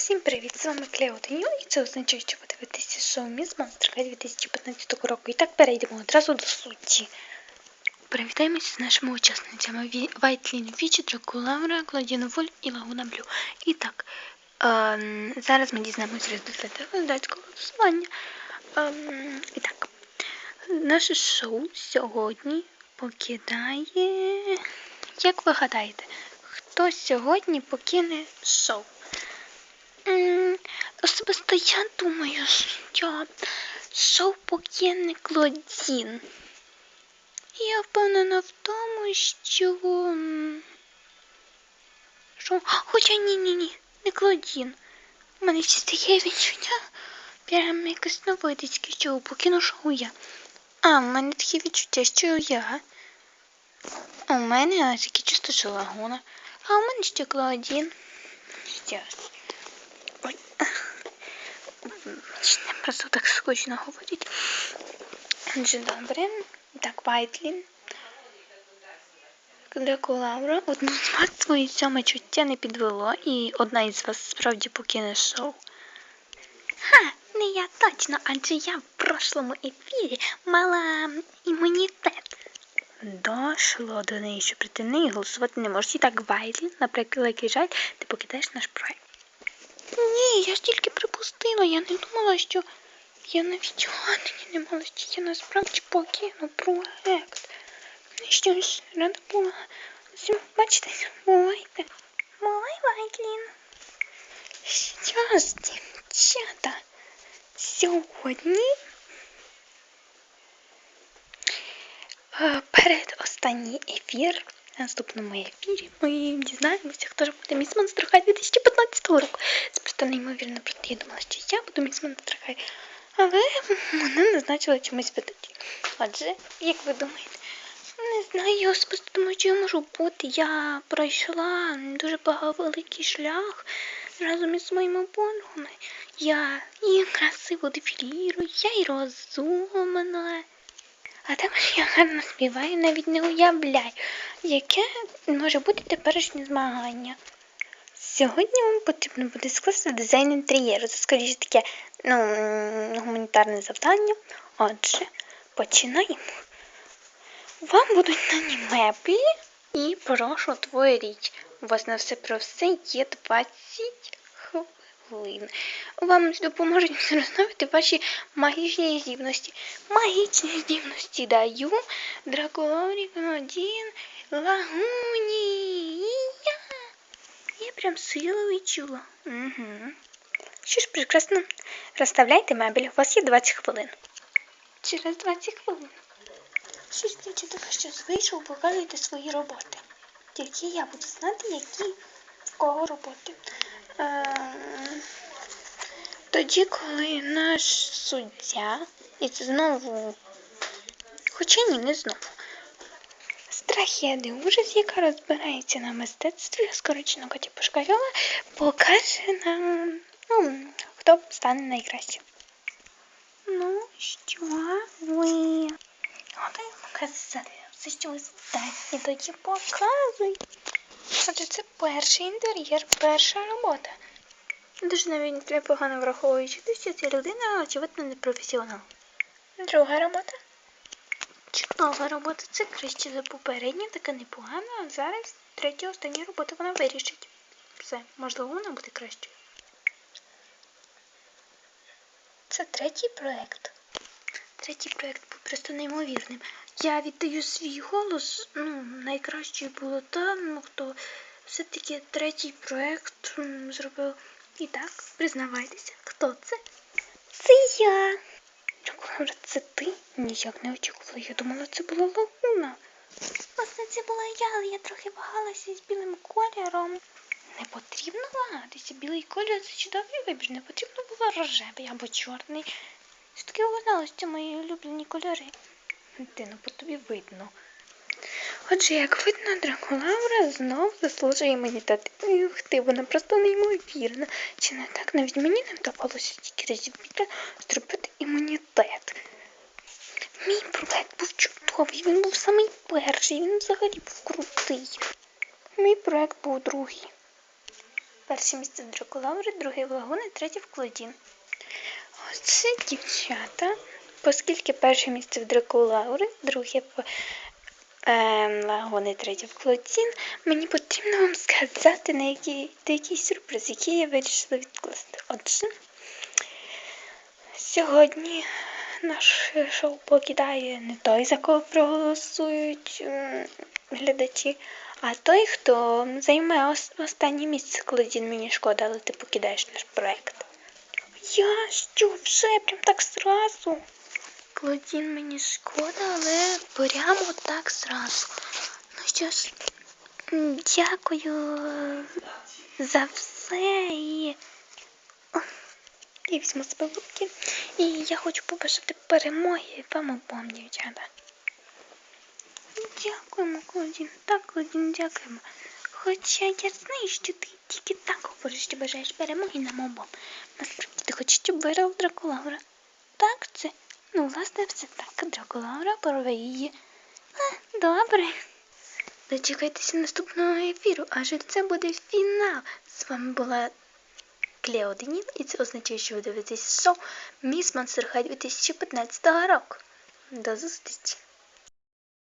Всім привіт! З вами Клеотеню, і це означає, що ви дивитеся шоу Міс Монстрка 2015 року. І так перейдемо одразу до суті. Привітаємося з нашими учасницями Вайтлін Вічі, Дракулаура, Клодіна Воль і Лагуна Блю. І так, ем, зараз ми дізнаємось результати глядацького голосування. Ем, і так, наше шоу сьогодні покидає. Як ви гадаєте, хто сьогодні покине шоу? Особисто я думаю, що шоу покине Клодін. Я впевнена в тому, що. що... Хоча ні, ні, ні, не Клодін. У мене ще таке відчуття. Прям якось новидицьке, що покину шоу я. А, в мене таке відчуття, що я. А у мене таке чисто що лагуна. А у мене ще Клодін. Щас. Ой. Просто так скучно говорить. Отже, добре. Так, Вайтлін. Дракулаура. Одну з вас своє сьоме чуття не підвело, і одна із вас справді покине шоу. Ха, не я точно, адже я в прошлому ефірі мала імунітет. Дошло до неї, що проти неї голосувати не можеш. І так, Вайтлін, наприклад, жаль, ти покидаєш наш проект. Ні, я ж тільки припустила, я не думала, що я навіть гадання не мала, що я насправді покину проект. Ну Що рада була всім бачитися. Бувайте. Бувай, Вайтлін. Що ж, дівчата, сьогодні е, перед останній ефір, в наступному ефірі, ми дізнаємося, хто ж буде міс Монстрохай 2015 року. Просто неймовірно, я думала, що я буду міс Монстрохай. Але мене назначили чомусь ведучі. Отже, як ви думаєте? Не знаю, я особисто думаю, що я можу бути. Я пройшла дуже великий шлях разом із своїми подругами. Я і красиво дефілірую, я і розумна. А також я гарно співаю, навіть не уявляю, яке може бути теперішнє змагання. Сьогодні вам потрібно буде скласти дизайн інтер'єру. Це скоріше таке ну, гуманітарне завдання. Отже, починаємо. Вам будуть нані меблі і прошу творіть. У вас на все про все є 20 хвилин. Вам допоможуть зрозуміти ваші магічні здібності. Магічні здібності даю Дракулорі, один, лагуні. Я. Прям силу відчула. Угу. Що ж, прекрасно. Розставляйте мебель. У вас є 20 хвилин. Через 20 хвилин. Щось тільки таке, що вийшов, показуйте свої роботи. Тільки я буду знати, які в кого роботи. Ем, Тоді, коли наш суддя, і це знову, хоча ні, не знову. Страхеди ужас, яка розбирається на мистецтві, скорочено Катя Пушкарьова, покаже нам, ну, хто стане найкращим. Ну, що ви? Готові показати все, що ви здатні, тоді показуй. Отже, це перший інтер'єр, перша робота. Дуже навіть непогано враховуючи те, що ця людина, очевидно, не професіонал. Друга робота. Чудова робота, це краще за попередню, така непогана, а зараз третя остання робота вона вирішить. Все, можливо, вона буде кращою. Це третій проект. Третій проект був просто неймовірним. Я віддаю свій голос. Ну, найкраще було там, хто все-таки третій проект зробив. І так, признавайтеся, хто це? Це я. Чоколада, це ти? Ніяк не очікувала. Я думала, це була лагуна. Власне, це була я, але я трохи вагалася з білим кольором. Не потрібно вагатися. Білий кольор це чудовий вибір. Не потрібно було рожевий або чорний. Що таки вгадалось, це мої улюблені кольори. Ти, ну по тобі видно. Отже, як видно, Дракулаура знов заслужує імунітет. Ух ти, вона просто неймовірна. Чи не так? Навіть мені не вдавалося тільки разів зробити імунітет. Мій проект був чудовий, він був самий перший, він взагалі був крутий. Мій проект був другий. перше місце в Дракулаури, друге в Лагуни, третє в Клодін. Оце дівчата. Оскільки перше місце в Дракулаури, друге в е, Лагуни, третє в Клодін, мені потрібно вам сказати на який, деякий сюрприз, який я вирішила відкласти. Отже, сьогодні наше шоу покидає не той, за кого проголосують глядачі, а той, хто займе останнє місце, коли Дін мені шкода, але ти покидаєш наш проект. Я що, вже прям так зразу? Клодін мені шкода, але прямо так зразу. Ну що ж, дякую за все і. Я візьму себе в руки. І я хочу побажати перемоги вам обом, дівчата. Дякуємо, Клодін. Так, Клодін, дякуємо. Хоча я знаю, що ти тільки так говориш, що бажаєш перемоги нам обом. Насправді ти хочеш, щоб виграв Дракулаура. Так, це. Ну, власне, все так. Дракулаура порве її. А, добре. Дочекайтеся наступного ефіру, адже це буде фінал. З вами була Клео Деніл, і це означає, що ви дивитесь шоу Міс Монстер Хай 2015 року. До зустрічі!